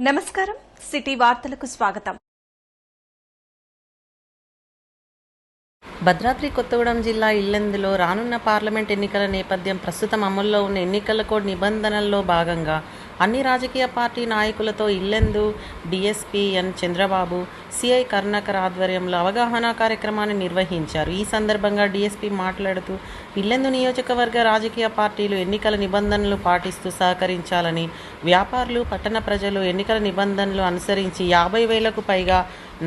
నమస్కారం. సిటీ వార్తలకు స్వాగతం. భద్రాద్రి కొత్తగూడెం జిల్లా ఇల్లెందులో రానున్న పార్లమెంట్ ఎన్నికల నేపథ్యం ప్రస్తుతం అమల్లో ఉన్న ఎన్నికల కోడ్ నిబంధనల్లో భాగంగా అన్ని రాజకీయ పార్టీ నాయకులతో ఇల్లెందు డిఎస్పీఎన్ చంద్రబాబు సిఐ కరుణాకర్ ఆధ్వర్యంలో అవగాహన కార్యక్రమాన్ని నిర్వహించారు. ఈ సందర్భంగా డిఎస్పీ మాట్లాడుతూ ఇల్లెందు నియోజకవర్గ రాజకీయ పార్టీలు ఎన్నికల నిబంధనలు పాటిస్తూ సహకరించాలని వ్యాపారులు పట్టణ ప్రజలు ఎన్నికల నిబంధనలు అనుసరించి యాభై వేలకు పైగా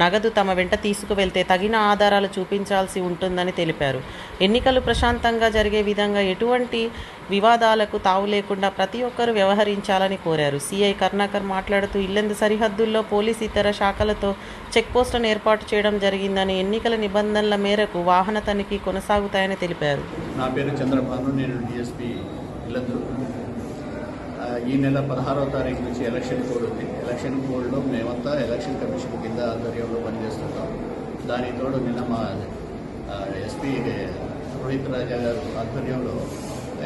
నగదు తమ వెంట తీసుకువెళ్తే తగిన ఆధారాలు చూపించాల్సి ఉంటుందని తెలిపారు. ఎన్నికలు ప్రశాంతంగా జరిగే విధంగా ఎటువంటి వివాదాలకు తావు లేకుండా ప్రతి ఒక్కరూ వ్యవహరించాలని కోరారు. సీఐ కరుణాకర్ మాట్లాడుతూ ఇల్లెందు సరిహద్దుల్లో పోలీస్ ఇతర శాఖలతో చెక్పోస్టులను ఏర్పాటు చేయడం జరిగిందని ఎన్నికల నిబంధనల మేరకు వాహన తనిఖీ కొనసాగుతాయని తెలిపారు. నా పేరు చంద్రబాను నేను డిఎస్పీ ఇల్లందు. ఈ నెల పదహారవ తారీఖు నుంచి ఎలక్షన్ కోడ్ ఉంది. ఎలక్షన్ కోడ్లో మేమంతా ఎలక్షన్ కమిషన్ కింద ఆధ్వర్యంలో పనిచేస్తుంటాం. దాని తోడు నిన్న మా ఎస్పీ రోహిత్ రాజా గారు ఆధ్వర్యంలో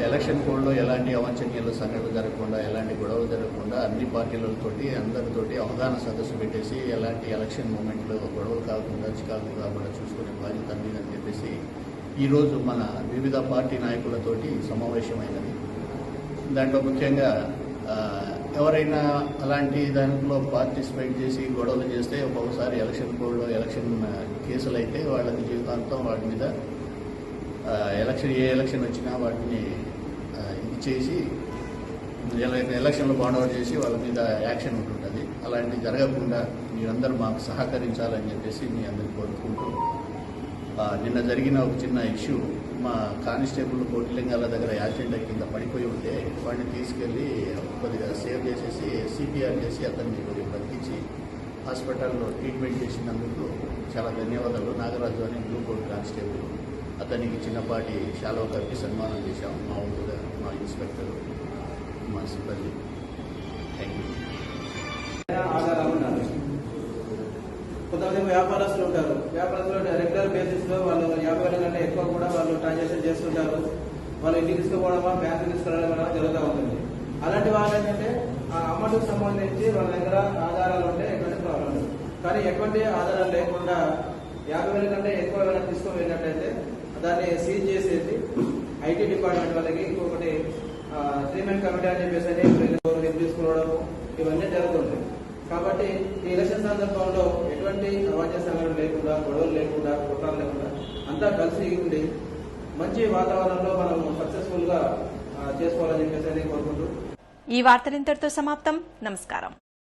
ఎలక్షన్ కోడ్లో ఎలాంటి అవాంఛనీయాల సంఘటన జరగకుండా ఎలాంటి గొడవలు జరగకుండా అన్ని పార్టీలతోటి అందరితోటి అవగాహన సదస్సు పెట్టేసి ఎలాంటి ఎలక్షన్ మూమెంట్లో గొడవలు కాకుండా చికాకు కాకుండా చూసుకునే బాధ్యత మీద అని చెప్పేసి ఈరోజు మన వివిధ పార్టీ నాయకులతోటి సమావేశమైనది. దాంట్లో ముఖ్యంగా ఎవరైనా అలాంటి దాంట్లో పార్టిసిపేట్ చేసి గొడవలు చేస్తే ఒక్కొక్కసారి ఎలక్షన్ కోడ్లో ఎలక్షన్ కేసులు అయితే వాళ్ళకి జీవితాంతం వాటి మీద ఎలక్షన్ ఏ ఎలక్షన్ వచ్చినా వాటిని ఇచ్చేసి ఇది చేసి ఎల- ఎలక్షన్లో బాండౌట్ చేసి వాళ్ళ మీద యాక్షన్ ఉంటుంటుంది. అలాంటివి జరగకుండా మీరందరూ మాకు సహకరించాలని చెప్పేసి మీ అందరికీ కోరుకుంటూ నిన్న జరిగిన ఒక చిన్న ఇష్యూ మా కానిస్టేబుల్ కోటిలింగాల దగ్గర యాక్సిడెంట్ కింద పడిపోయి ఉంటే వాడిని తీసుకెళ్ళి కొద్దిగా సేవ్ చేసేసి సిపిఆర్ చేసి అతన్ని కొద్దిగా బతికించి హాస్పిటల్లో ట్రీట్మెంట్ చేసినందుకు చాలా ధన్యవాదాలు. నాగరాజు అని బ్లూ కోట్ కానిస్టేబుల్. అతనికి చిన్నపాటి షాలో కప్పి సన్మానం చేశాం. మా ఊరుగా మా ఇన్స్పెక్టర్ మా సిబ్బంది. థ్యాంక్ యూ ఆధారాలు కొంతమంది వ్యాపారస్తులు ఉంటారు. వ్యాపారస్తులు రెగ్యులర్ బేసిస్లో వాళ్ళు యాభై వేల కంటే ఎక్కువ కూడా వాళ్ళు ట్రాన్సాక్షన్ చేస్తుంటారు. వాళ్ళు ఇంటికి తీసుకుపోవడమా బ్యాంకు తీసుకురావడం జరుగుతూ ఉంటుంది. అలాంటి వాళ్ళు ఏంటంటే ఆ అమౌంట్కి సంబంధించి వాళ్ళ దగ్గర ఆధారాలు ఉంటే ఎటువంటి ప్రాబ్లం కానీ ఎటువంటి ఆధారాలు లేకుండా యాభై వేల కంటే ఎక్కువ ఏమైనా తీసుకొని దాన్ని సీజ్ చేసేసి ఐటీ డిపార్ట్మెంట్ వాళ్ళకి ఇంకొకటి ట్రీట్మెంట్ కమిటీ అని చెప్పేసి తీసుకోవడం ఇవన్నీ జరుగుతుంటాయి. కాబట్టి ఈ ఎలక్షన్ సందర్భంలో ఎటువంటి అవాంఛ సంఘటనలు లేకుండా గొడవలు లేకుండా కుట్రాలు లేకుండా అంతా కలిసి ఉండి మంచి వాతావరణంలో మనం సక్సెస్ఫుల్గా చేసుకోవాలని చెప్పేసి కోరుకుంటూ. ఈ వార్తలు ఇంతటితో సమాప్తం. నమస్కారం.